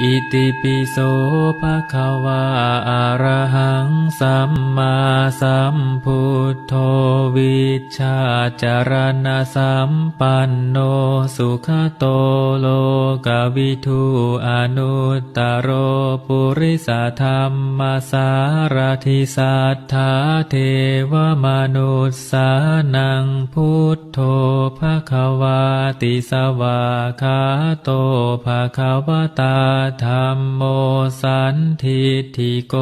อิติปิโสภะคะวาอะระหังสัมมาสัมพุทโธวิชาจารณะสัมปันโนสุขโตโลกวิทูอนุตตโรปุริสธรรมสารทิสัทธาเทวมนุสสานังพุทโธภะคะวาติสวาคาโตภะคะวตาธรรมโมสันทิฏฐิโก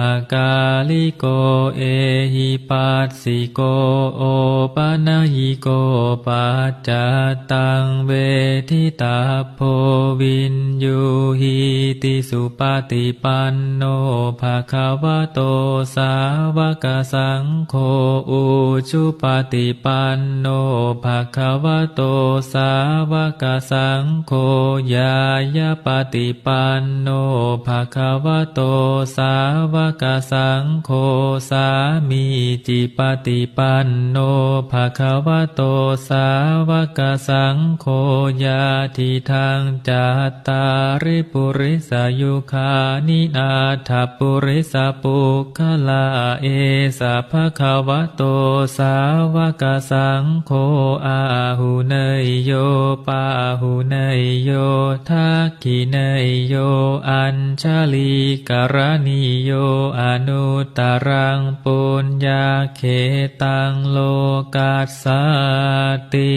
อากาลิโกเอหิปัสสิโกโอปะนะหิโกปัจจตังเวทิตาโพวินยูหิติสุปฏิปันโนภะคะวะโตสาวกสังโฆอุชุปฏิปันโนภะคะวะโตสาวกสังโฆยายาปฏิปปันโนภะคะวะโตสาวกสังโฆสามีจิปฏิปันโนภะคะวะโตสาวกสังโฆยาทิทางจัตตาริปุริสายุคานินาถปุริสปุคลาเอสะภะคะวะโตสาวกสังโฆอาหุเนยโยปาหุเนยโยทักขิเนยโยอัญชลีกรณีโยอนุตรังปุญญาเขตังโลกัสสติ